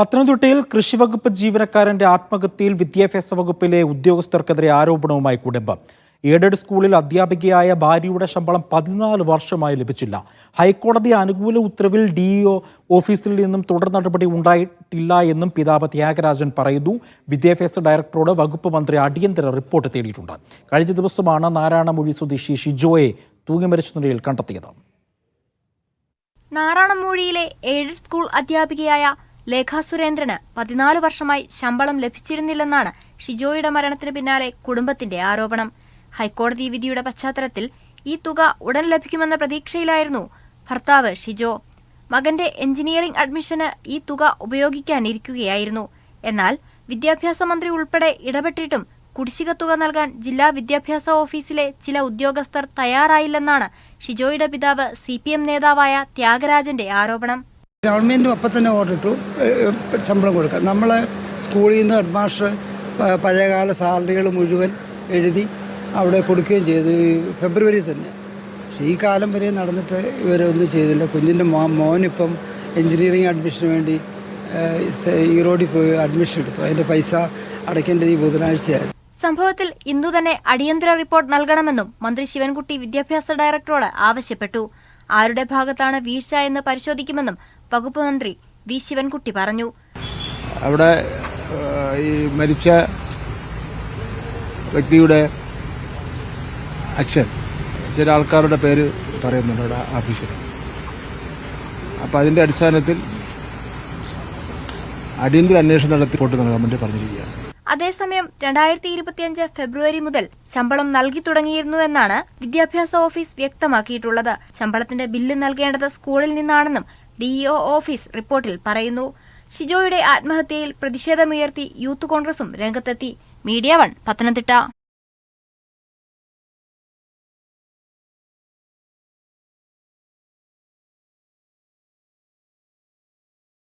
പത്തനംതിട്ടയിൽ കൃഷിവകുപ്പ് ജീവനക്കാരന്റെ ആത്മഹത്യയിൽ വിദ്യാഭ്യാസ വകുപ്പിലെ ഉദ്യോഗസ്ഥർക്കെതിരെ ആരോപണവുമായി കുടുംബം. എയ്ഡഡ് സ്കൂളിൽ അധ്യാപികയായ ഭാര്യയുടെ ശമ്പളം പതിനാല് വർഷമായി ലഭിച്ചില്ല. ഹൈക്കോടതി അനുകൂല ഉത്തരവിൽ ഡിഇഒ ഓഫീസിൽ നിന്നും തുടർ നടപടി ഉണ്ടായിട്ടില്ല എന്നും പിതാവ് ത്യാഗരാജൻ പറയുന്നു. വിദ്യാഭ്യാസ ഡയറക്ടറോട് വകുപ്പ് മന്ത്രി അടിയന്തര റിപ്പോർട്ട് തേടിയിട്ടുണ്ട്. കഴിഞ്ഞ ദിവസമാണ് നാരായണമൊഴി സ്വദേശി ഷിജോയെ തൂങ്ങിമരിച്ച നിലയിൽ കണ്ടെത്തിയത്. നാരായണമൂഴിയിലെ എയ്ഡഡ് സ്കൂൾ അധ്യാപികയായ ലേഖ സുരേന്ദ്രന് പതിനാല് വർഷമായി ശമ്പളം ലഭിച്ചിരുന്നില്ലെന്നാണ് ഷിജോയുടെ മരണത്തിന് പിന്നാലെ കുടുംബത്തിന്റെ ആരോപണം. ഹൈക്കോടതി വിധിയുടെ പശ്ചാത്തലത്തിൽ ഈ തുക ഉടൻ ലഭിക്കുമെന്ന പ്രതീക്ഷയിലായിരുന്നു ഭർത്താവ് ഷിജോ. മകന്റെ എഞ്ചിനീയറിംഗ് അഡ്മിഷന് ഈ തുക ഉപയോഗിക്കാനിരിക്കുകയായിരുന്നു. എന്നാൽ വിദ്യാഭ്യാസ മന്ത്രി ഉൾപ്പെടെ ഇടപെട്ടിട്ടും കുടിശ്ശിക തുക നൽകാൻ ജില്ലാ വിദ്യാഭ്യാസ ഓഫീസിലെ ചില ഉദ്യോഗസ്ഥർ തയ്യാറായില്ലെന്നാണ് ഷിജോയുടെ പിതാവ് സി നേതാവായ ത്യാഗരാജന്റെ ആരോപണം. ഗവൺമെന്റും അപ്പം തന്നെ ഓർഡർ ഇട്ടു. ശമ്പളം കൊടുക്കാം നമ്മൾ സ്കൂളിൽ നിന്ന് ഹെഡ് മാസ്റ്റർ പഴയകാല സാലറികൾ മുഴുവൻ എഴുതി അവിടെ കൊടുക്കുകയും ചെയ്തു. ഫെബ്രുവരി തന്നെ. പക്ഷേ ഈ കാലം വരെ നടന്നിട്ട് ഇവരൊന്നും ചെയ്തില്ല. കുഞ്ഞിന്റെ മോ മോനിപ്പം എൻജിനീയറിങ് അഡ്മിഷന് വേണ്ടി ഈറോഡിൽ പോയി അഡ്മിഷൻ എടുത്തു. അതിന്റെ പൈസ അടയ്ക്കേണ്ടത് ഈ ബുധനാഴ്ചയായിരുന്നു. സംഭവത്തിൽ ഇന്നു തന്നെ അടിയന്തര റിപ്പോർട്ട് നൽകണമെന്നും മന്ത്രി ശിവൻകുട്ടി വിദ്യാഭ്യാസ ഡയറക്ടറോട് ആവശ്യപ്പെട്ടു. ആരുടെ ഭാഗത്താണ് വീഴ്ച എന്ന് പരിശോധിക്കുമെന്നും വകുപ്പ് മന്ത്രി വി ശിവൻകുട്ടി പറഞ്ഞു. അവിടെ ഈ മരിച്ച വ്യക്തിയുടെ അച്ഛൻ ചില ആൾക്കാരുടെ പേര് പറയുന്നുണ്ട് അവിടെ ഓഫീസിൽ അപ്പം അതിന്റെ അടിസ്ഥാനത്തിൽ അടിയന്തര അന്വേഷണം നടത്തി റിപ്പോർട്ട് നൽകാൻ പറഞ്ഞിരിക്കുകയാണ്. അതേസമയം രണ്ടായിരത്തി ഇരുപത്തിയഞ്ച് ഫെബ്രുവരി മുതൽ ശമ്പളം നൽകി തുടങ്ങിയിരുന്നു എന്നാണ് വിദ്യാഭ്യാസ ഓഫീസ് വ്യക്തമാക്കിയിട്ടുള്ളത്. ശമ്പളത്തിന്റെ ബില്ല് നൽകേണ്ടത് സ്കൂളിൽ നിന്നാണെന്നും ഡിഇഒ ഓഫീസ് റിപ്പോർട്ടിൽ പറയുന്നു. ഷിജോയുടെ ആത്മഹത്യയിൽ പ്രതിഷേധമുയർത്തി യൂത്ത് കോൺഗ്രസും രംഗത്തെത്തി. Media one Pathanamthitta.